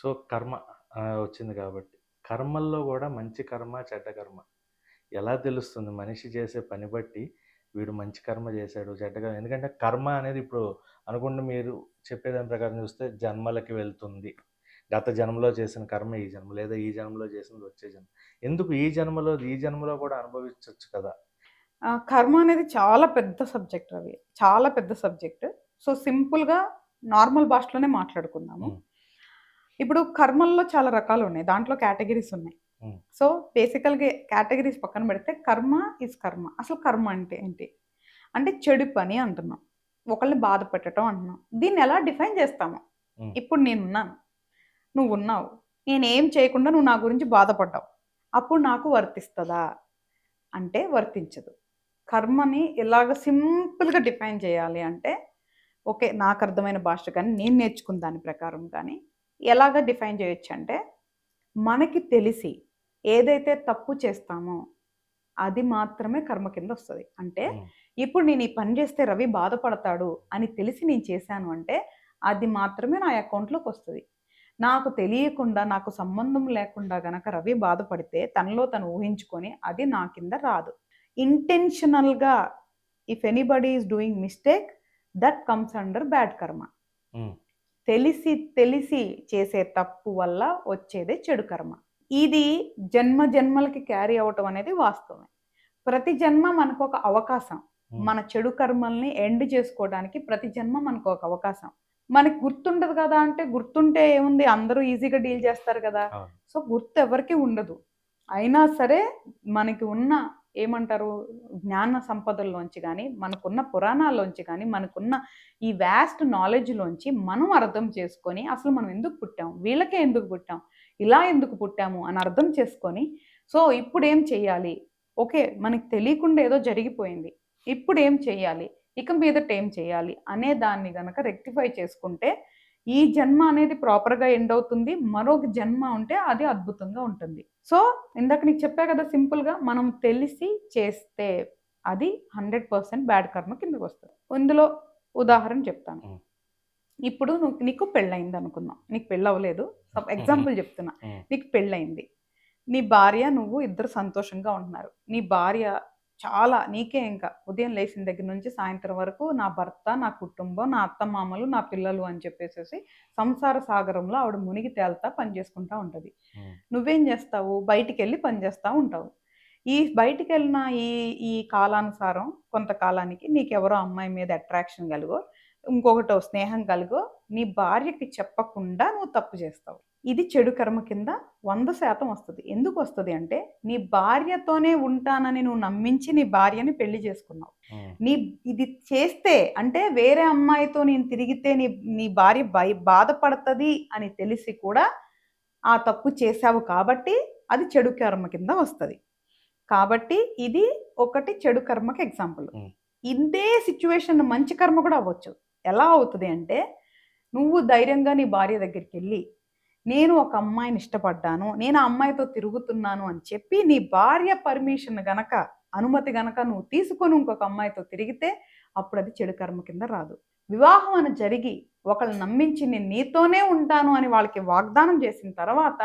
So కర్మ వచ్చింది కాబట్టి. కర్మల్లో కూడా మంచి కర్మ చెడ్డ కర్మ. ఎలా తెలుస్తుంది? మనిషి చేసే పని బట్టి వీడు మంచి కర్మ చేశాడు చెడ్డ కర్మ. ఎందుకంటే కర్మ అనేది ఇప్పుడు అనుకుంటే మీరు చెప్పేదాని ప్రకారం చూస్తే జన్మలకి వెళ్తుంది. గత జన్మలో చేసిన కర్మ ఈ జన్మ లేదా ఈ జన్మలో చేసినది వచ్చే జన్మ. ఎందుకు ఈ జన్మలో ఈ జన్మలో కూడా అనుభవించవచ్చు కదా? కర్మ అనేది చాలా పెద్ద సబ్జెక్ట్ అవి చాలా పెద్ద సబ్జెక్ట్. సో సింపుల్గా నార్మల్ భాషలోనే మాట్లాడుకుందాము. ఇప్పుడు కర్మల్లో చాలా రకాలు ఉన్నాయి. దాంట్లో కేటగిరీస్ ఉన్నాయి. సో బేసికల్గా కేటగిరీస్ పక్కన పెడితే కర్మ ఇస్ కర్మ. అసలు కర్మ అంటే ఏంటి? అంటే చెడు పని అంటున్నాం. ఒకళ్ళని బాధ పెట్టడం అంటున్నాం. దీన్ని ఎలా డిఫైన్ చేస్తాము. ఇప్పుడు నేనున్నాను. నువ్వు ఉన్నావు నేనేం చేయకుండా నువ్వు నా గురించి బాధపడ్డావు. అప్పుడు నాకు వర్తిస్తుందా? అంటే వర్తించదు. కర్మని ఎలాగ సింపుల్గా డిఫైన్ చేయాలి అంటే ఓకే నాకు అర్థమైన భాష కానీ నేను నేర్చుకున్న దాని ప్రకారం కానీ ఎలాగ డిఫైన్ చేయొచ్చు అంటే మనకి తెలిసి ఏదైతే తప్పు చేస్తామో అది మాత్రమే కర్మ కింద వస్తుంది అంటే. ఇప్పుడు నేను ఈ పని చేస్తే రవి బాధపడతాడు అని తెలిసి నేను చేశాను అంటే అది మాత్రమే నా అకౌంట్లోకి వస్తుంది నాకు తెలియకుండా నాకు సంబంధం లేకుండా గనక రవి బాధపడితే తనలో తను ఊహించుకొని అది నా కింద రాదు ఇంటెన్షనల్గా if anybody is doing mistake that comes under bad karma. తెలిసి తెలిసి చేసే తప్పు వల్ల వచ్చేదే చెడు కర్మ. ఇది జన్మ జన్మలకి క్యారీ అవటం అనేది వాస్తవమే. ప్రతి జన్మ మనకు ఒక అవకాశం. మన చెడు కర్మల్ని ఎండ్ చేసుకోవడానికి ప్రతి జన్మ మనకు ఒక అవకాశం. మనకి గుర్తుండదు కదా అంటే గుర్తుంటే ఏముంది? అందరూ ఈజీగా డీల్ చేస్తారు కదా. సో గుర్తు ఎవరికి ఉండదు. అయినా సరే మనకి ఉన్న ఏమంటారు? జ్ఞాన సంపదల్లోంచి కానీ మనకున్న పురాణాల్లోంచి కానీ మనకున్న ఈ వ్యాస్ట్ నాలెడ్జ్లోంచి మనం అర్థం చేసుకొని అసలు మనం ఎందుకు పుట్టాం? వీళ్ళకే ఎందుకు పుట్టాం? ఇలా ఎందుకు పుట్టాము? అని అర్థం చేసుకొని సో ఇప్పుడు ఏం చెయ్యాలి? ఓకే మనకి తెలియకుండా ఏదో జరిగిపోయింది. ఇప్పుడు ఏం చెయ్యాలి? ఇక మీదట ఏం చేయాలి అనే దాన్ని గనక రెక్టిఫై చేసుకుంటే ఈ జన్మ అనేది ప్రాపర్గా ఎండ్ అవుతుంది. మరొక జన్మ ఉంటే అది అద్భుతంగా ఉంటుంది. సో ఇందాక నీకు చెప్పా కదా సింపుల్గా మనం తెలిసి చేస్తే అది హండ్రెడ్ పర్సెంట్ బ్యాడ్ కర్మ కిందకి వస్తుంది. ఇందులో ఉదాహరణ చెప్తాను. ఇప్పుడు నువ్వు నీకు పెళ్ళయింది అనుకుందాం. నీకు పెళ్ళి అవ్వలేదు ఎగ్జాంపుల్ చెప్తున్నా. నీకు పెళ్ళయింది. నీ భార్య నువ్వు ఇద్దరు సంతోషంగా ఉంటున్నారు. నీ భార్య చాలా నీకే ఇంకా ఉదయం లేచిన దగ్గర నుంచి సాయంత్రం వరకు నా భర్త నా కుటుంబం నా అత్త మామలు నా పిల్లలు అని చెప్పేసి సంసార సాగరంలో ఆవిడ మునిగి తేల్తా పని చేసుకుంటా ఉంటుంది. నువ్వేం చేస్తావు? బయటికి వెళ్ళి పని చేస్తూ ఉంటావు. ఈ బయటికి వెళ్ళిన ఈ ఈ కాలానుసారం కొంతకాలానికి నీకు ఎవరో అమ్మాయి మీద అట్రాక్షన్ కలుగో ఇంకొకటో స్నేహం కలుగో నీ భార్యకి చెప్పకుండా నువ్వు తప్పు చేస్తావు. ఇది చెడు కర్మ కింద వంద శాతం వస్తుంది. ఎందుకు వస్తుంది అంటే నీ భార్యతోనే ఉంటానని నువ్వు నమ్మించి నీ భార్యని పెళ్ళి చేసుకున్నావు. నీ ఇది చేస్తే అంటే వేరే అమ్మాయితో నేను తిరిగితే నీ నీ భార్య భయ బాధపడుతుంది అని తెలిసి కూడా ఆ తప్పు చేశావు కాబట్టి అది చెడు కర్మ కింద వస్తుంది. కాబట్టి ఇది ఒకటి చెడు కర్మకి ఎగ్జాంపుల్. ఇదే సిచ్యువేషన్ మంచి కర్మ కూడా అవ్వచ్చు. ఎలా అవుతుంది అంటే నువ్వు ధైర్యంగా నీ భార్య దగ్గరికి వెళ్ళి నేను ఒక అమ్మాయిని ఇష్టపడ్డాను నేను ఆ అమ్మాయితో తిరుగుతున్నాను అని చెప్పి నీ భార్య పర్మిషన్ గనక అనుమతి గనక నువ్వు తీసుకొని ఇంకొక అమ్మాయితో తిరిగితే అప్పుడు అది చెడు కర్మ కింద రాదు. వివాహం అని జరిగి ఒకళ్ళు నమ్మించి నేను నీతోనే ఉంటాను అని వాళ్ళకి వాగ్దానం చేసిన తర్వాత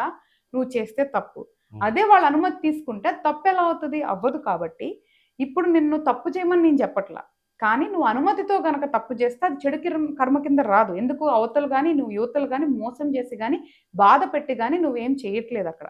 నువ్వు చేస్తే తప్పు. అదే వాళ్ళ అనుమతి తీసుకుంటే తప్పు ఎలా అవుతుంది? అవ్వదు కాబట్టి ఇప్పుడు నిన్ను తప్పు చేయమని నేను చెప్పట్లా. కానీ నువ్వు అనుమతితో కనుక తప్పు చేస్తే అది చెడు కర్మ కింద రాదు. ఎందుకు? అవతలు కానీ నువ్వు యువతలు కానీ మోసం చేసి కానీ బాధ పెట్టి కానీ నువ్వేం చేయట్లేదు అక్కడ.